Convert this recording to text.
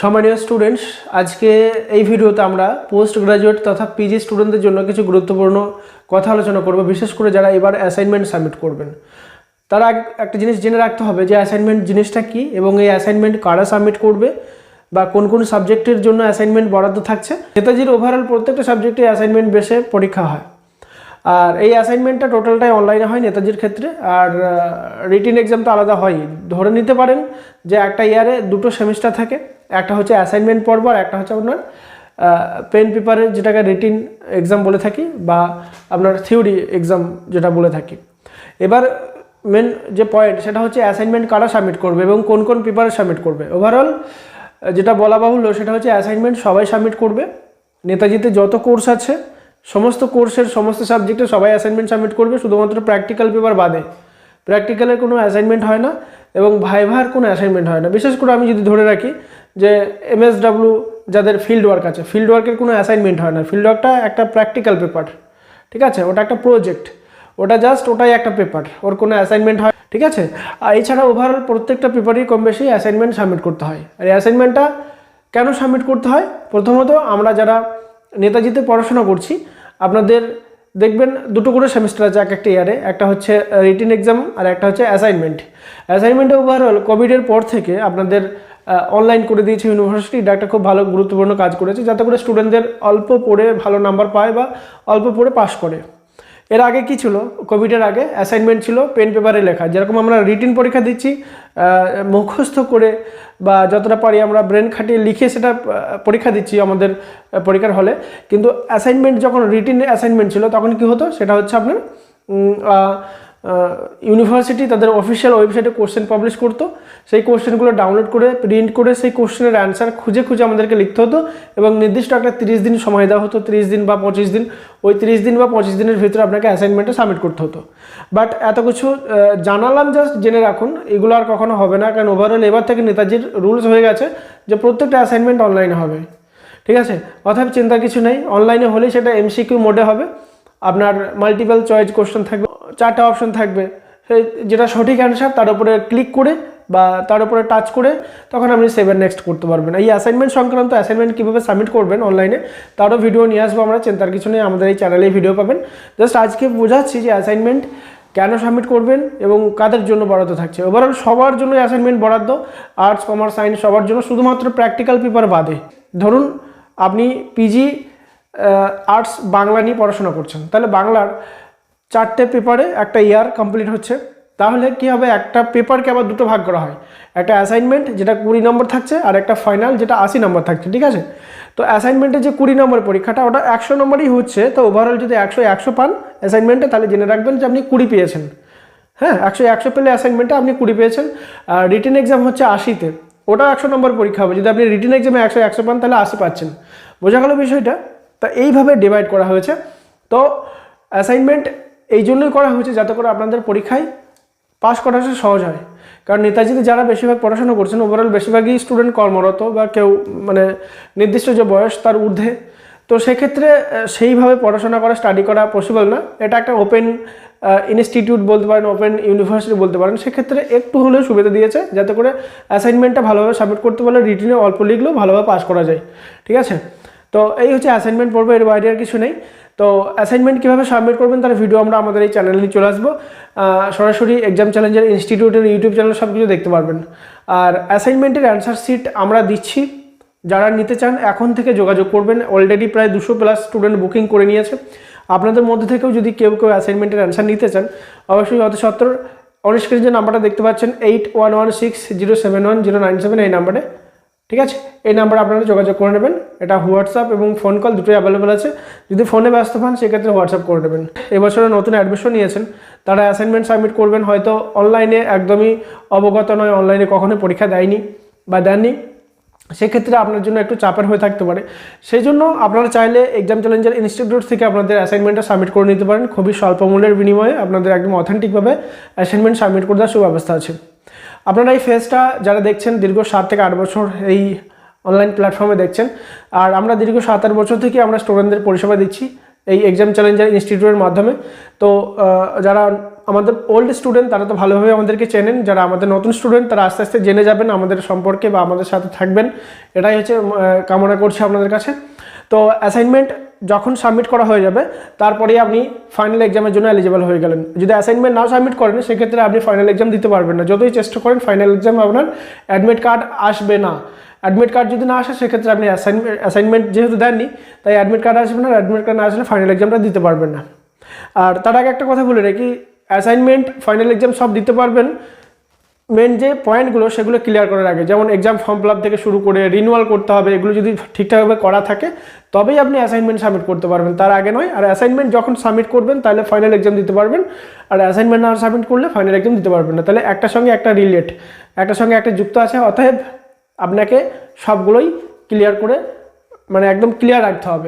সম্মানীয় স্টুডেন্টস আজকে এই ভিডিওতে আমরা পোস্ট গ্রাজুয়েট তথা পিজি স্টুডেন্টদের জন্য কিছু গুরুত্বপূর্ণ কথা আলোচনা করব, বিশেষ করে যারা এবার অ্যাসাইনমেন্ট সাবমিট করবেন। তারা এক- একটা জিনিস জেনে রাখতে হবে যে অ্যাসাইনমেন্ট জিনিসটা কি এবং এই অ্যাসাইনমেন্ট কারা সাবমিট করবে বা কোন কোন সাবজেক্টের জন্য অ্যাসাইনমেন্ট বরাদ্দ থাকছে। নেতাজির ওভারঅল প্রত্যেকটা সাবজেক্টে অ্যাসাইনমেন্ট বেসে পরীক্ষা হয়। আর এই অ্যাসাইনমেন্টটা টোটালটাই অনলাইনে হয় নেতাজির ক্ষেত্রে। আর রিটিন এক্সাম তো আলাদা হয় ধরে নিতে পারেন যে একটা ইয়ারে দুটো সেমিস্টার থাকে। একটা হচ্ছে অ্যাসাইনমেন্ট পর্ব আর একটা হচ্ছে আপনার পেন পেপারের যেটাকে রিটিন এক্সাম বলে থাকি বা আপনার থিওরি এক্সাম যেটা বলে থাকি। এবার মেন যে পয়েন্ট সেটা হচ্ছে অ্যাসাইনমেন্ট কারা সাবমিট করবে এবং কোন কোন পেপারে সাবমিট করবে। ওভারঅল যেটা বলা বাহুল্য সেটা হচ্ছে অ্যাসাইনমেন্ট সবাই সাবমিট করবে। নেতাজিতে যত কোর্স আছে, সমস্ত কোর্সের সমস্ত সাবজেক্টে সবাই অ্যাসাইনমেন্ট সাবমিট করবে, শুধুমাত্র প্র্যাকটিক্যাল পেপার বাদে। প্র্যাকটিক্যালের কোনো অ্যাসাইনমেন্ট হয় না এবং ভাইভার কোনো অ্যাসাইনমেন্ট হয় না। বিশেষ করে আমি যদি ধরে রাখি যে এমএসডাব্লিউ যাদের ফিল্ড ওয়ার্ক আছে ফিল্ড ওয়ার্কের কোনো অ্যাসাইনমেন্ট হয় না। ফিল্ড ওয়ার্কটা একটা প্র্যাকটিক্যাল পেপার ঠিক আছে? ওটা একটা প্রজেক্ট ওটা জাস্ট ওটাই একটা পেপার ওর কোনো অ্যাসাইনমেন্ট হয়, ঠিক আছে? আর এছাড়া ওভারঅল প্রত্যেকটা পেপারই কম বেশি অ্যাসাইনমেন্ট সাবমিট করতে হয়। আর অ্যাসাইনমেন্টটা কেন সাবমিট করতে হয়? প্রথমত আমরা যারা নেতাজিতে পড়াশোনা করছি, আপনাদের দেখবেন দুটো করে সেমিস্টার আছে, এক একটা ইয়ারে একটা হচ্ছে রিটিন এক্সাম আর একটা হচ্ছে অ্যাসাইনমেন্ট অ্যাসাইনমেন্টে ওভারঅল কোভিডের পর থেকে আপনাদের অনলাইন করে দিয়েছে ইউনিভার্সিটি এটা একটা খুব ভালো, গুরুত্বপূর্ণ কাজ করেছে, যাতে করে স্টুডেন্টদের অল্প পড়ে ভালো নাম্বার পায় বা অল্প পড়ে পাশ করে। এর আগে কি ছিল? কোভিডের আগে অ্যাসাইনমেন্ট ছিল পেন পেপারে লেখা। যেরকম আমরা রিটিন পরীক্ষা দিচ্ছি মুখস্থ করে বা যতটা পারি আমরা ব্রেন খাটিয়ে লিখে সেটা পরীক্ষা দিচ্ছি আমাদের পরীক্ষার হলে। কিন্তু অ্যাসাইনমেন্ট যখন রিটিন অ্যাসাইনমেন্ট ছিল, তখন কি হতো? সেটা হচ্ছে আপনার ইউনিভার্সিটি তাদের অফিসিয়াল ওয়েবসাইটে কোশ্চেন পাবলিশ করতো। সেই কোশ্চেনগুলো ডাউনলোড করে প্রিন্ট করে সেই কোশ্চেনের অ্যান্সার খুঁজে খুঁজে আমাদেরকে লিখতে হতো এবং নির্দিষ্ট একটা তিরিশ দিন সময় দেওয়া হতো, তিরিশ দিন বা পঁচিশ দিন। ওই তিরিশ দিন বা পঁচিশ দিনের ভিতরে আপনাকে অ্যাসাইনমেন্টটা সাবমিট করতে হতো। বাট এত কিছু জানালাম জাস্ট জেনে রাখুন, এগুলো আর কখনো হবে না। কারণ ওভারঅল এবার থেকে নেতাজির রুলস হয়ে গেছে যে প্রত্যেকটা অ্যাসাইনমেন্ট অনলাইনে হবে। ঠিক আছে? অর্থাৎ চিন্তার কিছু নেই। অনলাইনে হলেই সেটা এমসিকিউ মোডে হবে। আপনার মাল্টিপল চয়েস কোশ্চেন থাকবে। চারটা অপশন থাকবে। যেটা সঠিক অ্যান্সার তার উপরে ক্লিক করে বা তার উপরে টাচ করে তখন আপনি সেভেন নেক্সট করতে পারবেন। এই অ্যাসাইনমেন্ট সংক্রান্ত অ্যাসাইনমেন্ট কীভাবে সাবমিট করবেন অনলাইনে তারও ভিডিও নিয়ে আসব আমরা, চিন্তার কিছু নেই, আমাদের এই চ্যানেলেই ভিডিও পাবেন। জাস্ট আজকে বোঝাচ্ছি যে অ্যাসাইনমেন্ট কেন সাবমিট করবেন এবং কাদের জন্য বরাদ্দ থাকছে। ওভারঅল সবার জন্য অ্যাসাইনমেন্ট বরাদ্দ আর্টস কমার্স সায়েন্স সবার জন্য শুধুমাত্র প্র্যাকটিক্যাল পেপার বাদে। ধরুন আপনি পিজি আর্টস বাংলা নিয়ে পড়াশোনা করছেন, তাহলে বাংলার চারটে পেপারে একটা ইয়ার কমপ্লিট হচ্ছে। তাহলে কি হবে? একটা পেপারকে আবার দুটো ভাগ করা হয়। একটা অ্যাসাইনমেন্ট যেটা কুড়ি নম্বর থাকছে, আর একটা ফাইনাল যেটা আশি নম্বর থাকছে, ঠিক আছে? তো অ্যাসাইনমেন্টের যে কুড়ি নম্বর পরীক্ষাটা, ওটা একশো নম্বরই হচ্ছে। তো ওভারঅল যদি একশো একশো পান অ্যাসাইনমেন্টে তাহলে জেনে রাখবেন যে আপনি কুড়ি পেয়েছেন। হ্যাঁ একশো একশো পেলে অ্যাসাইনমেন্টে আপনি কুড়ি পেয়েছেন। আর রিটেন এক্সাম হচ্ছে আশিতে। ওটা একশো নম্বর পরীক্ষা হবে। যদি আপনি রিটেন এক্সামে একশো একশো পান, তাহলে আশি পাচ্ছেন। বোঝা গেল বিষয়টা? তা এইভাবে ডিভাইড করা হয়েছে। তো অ্যাসাইনমেন্ট এই জন্যই করা হয়েছে যাতে করে আপনাদের পরীক্ষায় পাশ করাটা সহজ হয়। কারণ নেতাজিতে যারা বেশিরভাগ পড়াশোনা করছেন ওভারঅল বেশিরভাগই স্টুডেন্ট কর্মরত বা কেউ মানে নির্দিষ্ট যে বয়স তার ঊর্ধ্বে। তো সেক্ষেত্রে সেইভাবে পড়াশোনা করা স্টাডি করা পসিবল না। এটা একটা ওপেন ইনস্টিটিউট বলতে পারেন ওপেন ইউনিভার্সিটি বলতে পারেন। সেক্ষেত্রে একটু হলেও সুবিধা দিয়েছে যাতে করে অ্যাসাইনমেন্টটা ভালোভাবে সাবমিট করতে পারলে রিটিনে অল্প লিখলেও ভালোভাবে পাস করা যায়। ঠিক আছে? তো এই হচ্ছে অ্যাসাইনমেন্ট পড়ব এর বাইরে আর কিছু নেই। তো অ্যাসাইনমেন্ট কীভাবে সাবমিট করবেন তার ভিডিও আমরা আমাদের এই চ্যানেলে চলে আসব। সরাসরি এক্সাম চ্যালেঞ্জের ইনস্টিটিউটের ইউটিউব চ্যানেল সব কিছু দেখতে পারবেন। আর অ্যাসাইনমেন্টের অ্যান্সার শিট আমরা দিচ্ছি। যারা নিতে চান, এখন থেকে যোগাযোগ করবেন। অলরেডি প্রায় দুশো প্লাস স্টুডেন্ট বুকিং করে নিয়েছে। আপনাদের মধ্যে থেকেও যদি কেউ কেউ অ্যাসাইনমেন্টের অ্যান্সার নিতে চান, অবশ্যই অত সত্তর অনস্ক্রিন যে নাম্বারটা দেখতে পাচ্ছেন eight one one six zero seven one zero nine seven এই নাম্বারে ঠিক আছে? এই নাম্বারে আপনারা যোগাযোগ করে নেবেন। এটা হোয়াটসঅ্যাপ এবং ফোন কল দুটোই অ্যাভেলেবেল আছে। যদি ফোনে ব্যস্ত পান সেক্ষেত্রে হোয়াটসঅ্যাপ করে নেবেন। এবছরে নতুন অ্যাডমিশন নিয়েছেন। তারা অ্যাসাইনমেন্ট সাবমিট করবেন, হয়তো অনলাইনে একদমই অবগত নয়। অনলাইনে কখনোই পরীক্ষা দেয়নি বা দেননি। সেক্ষেত্রে আপনার জন্য একটু চাপের হয়ে থাকতে পারে। সেই জন্য আপনারা চাইলে এক্সাম চ্যালেঞ্জার ইনস্টিটিউট থেকে আপনাদের অ্যাসাইনমেন্টটা সাবমিট করে নিতে পারেন। খুবই স্বল্প মূল্যের বিনিময়ে আপনাদের একদম অথেন্টিকভাবে অ্যাসাইনমেন্ট সাবমিট করে দেওয়ার সুব্যবস্থা আছে। আপনারা এই ফেজটা যারা দেখছেন দীর্ঘ সাত থেকে আট বছর এই অনলাইন প্ল্যাটফর্মে দেখছেন, আর আমরা দীর্ঘ সাত আট বছর থেকে আমরা স্টুডেন্টদের পরিষেবা দিচ্ছি এই এক্সাম চ্যালেঞ্জার ইনস্টিটিউটের মাধ্যমে। তো যারা আমাদের ওল্ড স্টুডেন্ট তারা তো ভালোভাবে আমাদেরকে চেনেন। যারা আমাদের নতুন স্টুডেন্ট তারা আস্তে আস্তে জেনে যাবেন আমাদের সম্পর্কে বা আমাদের সাথে থাকবেন। এটাই হচ্ছে কামনা করছি আপনাদের কাছে। তো অ্যাসাইনমেন্ট যখন সাবমিট করা হয়ে যাবে তারপরেই আপনি ফাইনাল এক্সামের জন্য এলিজিবল হয়ে গেলেন। যদি অ্যাসাইনমেন্ট নাও সাবমিট করেন, সেক্ষেত্রে আপনি ফাইনাল এক্সাম দিতে পারবেন না। যতই চেষ্টা করেন ফাইনাল এক্সাম আপনার অ্যাডমিট কার্ড আসবে না। অ্যাডমিট কার্ড যদি না আসে, সেক্ষেত্রে আপনি অ্যাসাইনমেন্ট অ্যাসাইনমেন্ট যেহেতু দেননি, তাই অ্যাডমিট কার্ড আসবে না। অ্যাডমিট কার্ড না আসলে ফাইনাল এক্সামটা দিতে পারবেন না। আর তার আগে একটা কথা বলে রাখি অ্যাসাইনমেন্ট ফাইনাল এক্সাম সব দিতে পারবেন। মেন যে পয়েন্টগুলো সেগুলো ক্লিয়ার করার আগে, যেমন এক্সাম ফর্ম ফিল থেকে শুরু করে রিনিউয়াল করতে হবে, এগুলো যদি ঠিকঠাকভাবে করা থাকে, তবেই আপনি অ্যাসাইনমেন্ট সাবমিট করতে পারবেন। তার আগে নয়, আর অ্যাসাইনমেন্ট যখন সাবমিট করবেন, তাহলে ফাইনাল এক্সাম দিতে পারবেন, আর অ্যাসাইনমেন্ট না সাবমিট করলে ফাইনাল এক্সাম দিতে পারবেন না। তাহলে একটার সঙ্গে একটা রিলেট একটার সঙ্গে একটা যুক্ত আছে, অতএব আপনাকে সবগুলোই ক্লিয়ার করে মানে একদম ক্লিয়ার রাখতে হবে।